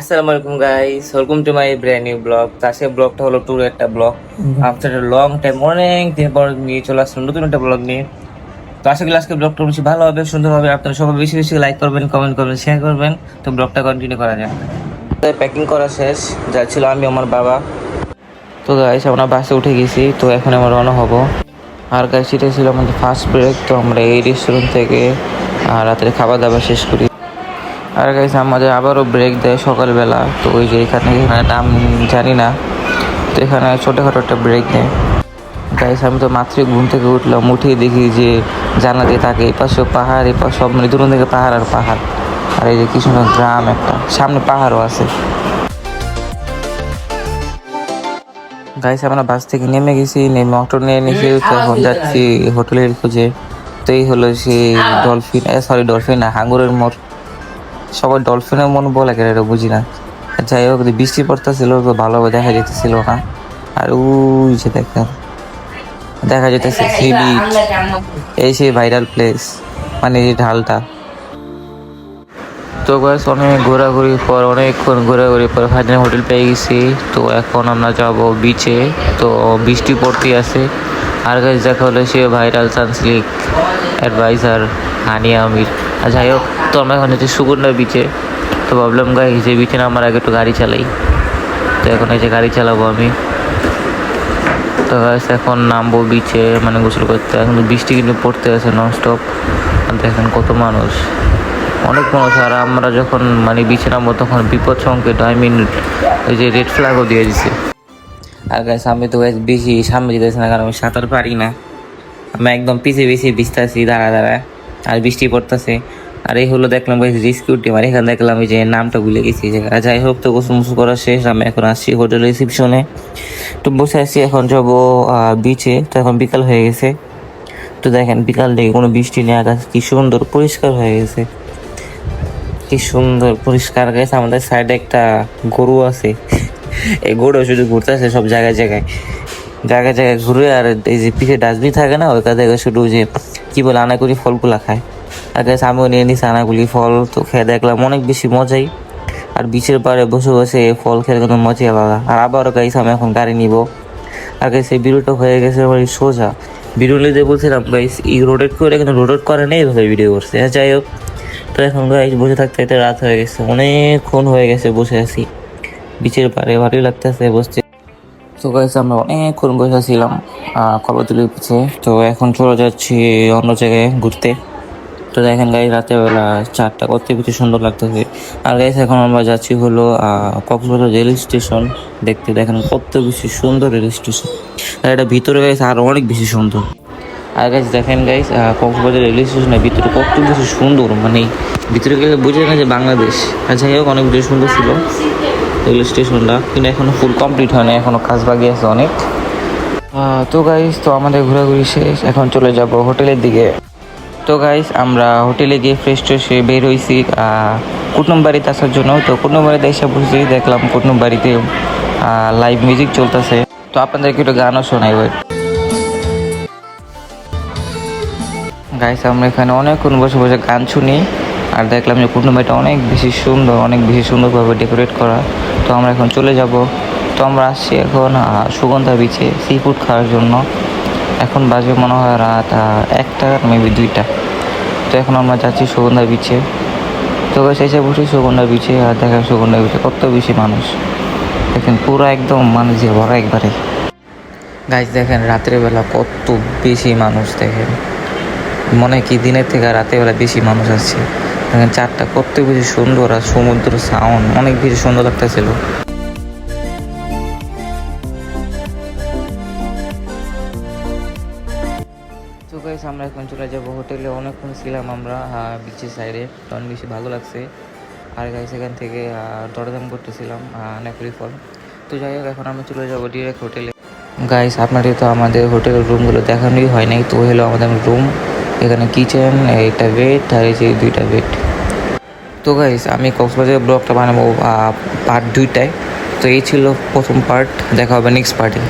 আসসালামু আলাইকুম guys welcome to my brand new vlog তো আজকে ব্লগটা হলো ট্যুর একটা ব্লগ আফটার লং টাইম অনেক দিন পর নিয়ে চলে আসলাম নতুন একটা ব্লগ নিয়ে। তো আশা করি আজকে ব্লগটা বেশি ভালো হবে সুন্দর হবে। আপনারা সবাই বেশি বেশি লাইক করবেন কমেন্ট করবেন শেয়ার করবেন। তো ব্লগটা কন্টিনিউ করা যাক। প্যাকিং করা শেষ। যা ছিল আমি আমার বাবা। তো গাইস আমরা বাসে উঠে গেছি। তো এখন আমরা রওনা হব। আর গাইস এটা ছিল আমাদের ফার্স্ট ব্রেক তো আমরা এই রেস্টুরেন্ট থেকে রাতের খাবার দাবার শেষ করি। আর গাইস আমাদের আবারও ব্রেক দেয় সকালবেলা। তো ওই যে এখানে এখানে নাম জানি না। তো এখানে ছোটোখাটো একটা ব্রেক দেয়। গাইস আমি তো মাত্রই ঘুম থেকে উঠলাম, উঠেই দেখি যে জানলা দিয়ে থাকে, এই পাশে পাহাড়, এই পাশে সব মানে দূর থেকে পাহাড় আর পাহাড়। আর এই যে কি সুন্দর গ্রাম একটা, সামনে পাহাড়ও আছে। গাইস আমরা বাস থেকে নেমে গেছি, নেমে অটো নিয়ে নিয়েছি তো এখন যাচ্ছি হোটেলের খোঁজে। তো এই হলো সেই ডলফিন সরি ডলফিন না, হাঙ্গুরের মোড়। সবাই ডলফিনের মন বলে কেন এটা বুঝি না। যাই হোক বৃষ্টি পড়তেছিল তো ভালোভাবে দেখা যেতেছিল না। আর ওই যে দেখেন দেখা যেতেছে সি বিচ এই সেই ভাইরাল প্লেস মানে এই ঢালটা। তো গাইস অনেক ঘোরাঘুরির পর, অনেকক্ষণ ঘোরাঘুরির পর ফাইনালি হোটেল পেয়ে গেছি। তো এখন আমরা যাব বিচে তো বৃষ্টি পড়তে আছে। আর গাছ দেখা হলো সে viral Sunsilk advisor Hania Amir. আর যাই হোক, তো আমরা এখন হচ্ছে সুগন্ধা বিচে তো ভাবলাম গাই যে বিচে নামার আগে একটু গাড়ি চালাই। তো এখন যে গাড়ি চালাবো আমি। তো গাছ এখন নামবো বিচে মানে গোসল করতে। এখন বৃষ্টি কিন্তু পড়তে আছে ননস্টপ দেখেন কত মানুষ। অনেক মানুষ, আর আমরা যখন মানে বিচে নামবো তখন বিপদ সংকেত আই মিন ওই যে রেড ফ্ল্যাগও দিয়ে দিছে। আর গাছ আমি তো গাছ বেশি সামনে যেতেছি না, কারণ আমি সাঁতার পারি না। আমি একদম পিছিয়ে পিছিয়ে ভিজতেছি, দাঁড়া দাঁড়া, আর বৃষ্টি পড়তেছে। আর এই হলো দেখলাম গাইস রেস্কিউ টিম আর এখানে দেখলাম যে নামটা ভুলে গেছি। আর যাই হোক, তো গোসল মুসল করা শেষ। আমি এখন আসছি হোটেল রিসিপশনে তো বসে আছি, এখন যাব বিচে তো এখন বিকাল হয়ে গেছে। তো দেখেন, বিকাল থেকে কোনো বৃষ্টি নেই আকাশ কি সুন্দর, পরিষ্কার হয়ে গেছে। কি সুন্দর, পরিষ্কার গেছে আমাদের সাইডে একটা গরু আছে। এই গরু শুধু ঘুরতে ঘুরতেছে সব জায়গায় জায়গায়। জায়গায় জায়গায় ঘুরে আর এই যে পিঠে ডাস্টবিন থাকে না, ওইখান থেকে শুধু যে কি বলে আনাগুলি ফলগুলা খায়। আর গাছ আমিও নিয়ে নিছি আনাগুলি ফল, তো খেয়ে দেখলাম অনেক বেশি মজাই। আর বিচের পাড়ে বসে বসে ফল খেলে কিন্তু মজাই আলাদা। আর আবারও গাইছে আমি এখন গাড়ি নিব। আর এই ভিডিওটা হয়ে গেছে আমার সোজা। ভিডিও নিতে বলছিলাম গাইস এই রোটেট করে কিন্তু রোটেট করে নেই এইভাবে ভিডিও করছে। হ্যাঁ যাই হোক। তো এখন গাইস বসে থাকতে থাকতে রাত হয়ে গেছে। অনেকক্ষণ হয়ে গেছে বসে আছি। বিচের পারে ভালোই লাগতেছে, বসতে। তো গাইস আমরা অনেকক্ষণ বসে ছিলাম কবাতুলির পিছে। তো এখন চলে যাচ্ছি অন্য জায়গায় ঘুরতে। তো দেখেন গাইস রাতের বেলা চারটা করতে কিছু সুন্দর লাগতেছে। আর গাইস এখন আমরা যাচ্ছি হলো কক্সবাজার রেল স্টেশন দেখতে। দেখেন কত বেশি সুন্দর রেল স্টেশন। আর এটা ভিতরে গাইস আরও অনেক বেশি সুন্দর। আর গাইস দেখেন গাইস কক্সবাজার রেল স্টেশনের ভিতরে কত বেশি সুন্দর মানে ভিতরে গেলে বুঝে না যে বাংলাদেশ। আর যাই হোক, অনেক বেশি সুন্দর ছিল। রেলওয়ে স্টেশনটা কিন্তু এখনও ফুল কমপ্লিট হয় না এখনও কাজ বাকি আছে অনেক। তো গাইস তো আমাদের ঘোরাঘুরি শেষ, এখন চলে যাব হোটেলের দিকে। তো গাইস আমরা হোটেলে গিয়ে ফ্রেশ ট্রেশ হয়ে বের হয়েছি কুটুম বাড়িতে আসার জন্য। তো কুটুম বাড়িতে এসে বসেছি দেখলাম কুটুম বাড়িতে লাইভ মিউজিক চলতেছে। তো আপনাদেরকে একটু গানও শোনাই ওই গাইস আমরা এখানে অনেকক্ষণ বসে বসে গান শুনি আর দেখলাম যে কুটুম বাড়িটা অনেক বেশি সুন্দর, অনেক বেশি সুন্দরভাবে ডেকোরেট করা। তো আমরা এখন চলে যাব। তো আমরা আসছি এখন সুগন্ধা বিচে সি ফুড খাওয়ার জন্য। এখন বাজে মনে হয় রাত একটা মেবি দুইটা। তো এখন আমরা যাচ্ছি সুগন্ধা বিচে তো এসে বসি সুগন্ধা বিচে আর দেখেন সুগন্ধা বিচে কত বেশি মানুষ। দেখেন পুরো একদম মানুষ ভরা একবারে। গাছ দেখেন রাত্রেবেলা কত বেশি মানুষ, দেখেন। মনে কি দিনের থেকে রাতের বেলা বেশি মানুষ আসছে দেখেন চারটা কত বেশি সুন্দর আর সমুদ্র সাউন্ড অনেক বেশি সুন্দর লাগতেছিল। তো গাইস আমরা এখন চলে যাব হোটেলে। অনেকক্ষণ ছিলাম আমরা বিচের সাইডে অনেক বেশি ভালো লাগছে। আর গাইস এখান থেকে দরদাম করতেছিলাম নেপুরি ফল তো যাই হোক, এখন আমরা চলে যাব ডিরেক্ট হোটেলে। গাইস আপনাদের তো আমাদের হোটেলের রুমগুলো দেখানোই হয় নাই, তো হলো আমাদের রুম এখানে কিচেন একটা বেড আর এই যে দুইটা বেড তো গাইস আমি কক্সবাজার ব্লগটা বানাবো পার্ট দুইটায়। তো এই ছিল প্রথম পার্ট দেখা হবে নেক্সট পার্টে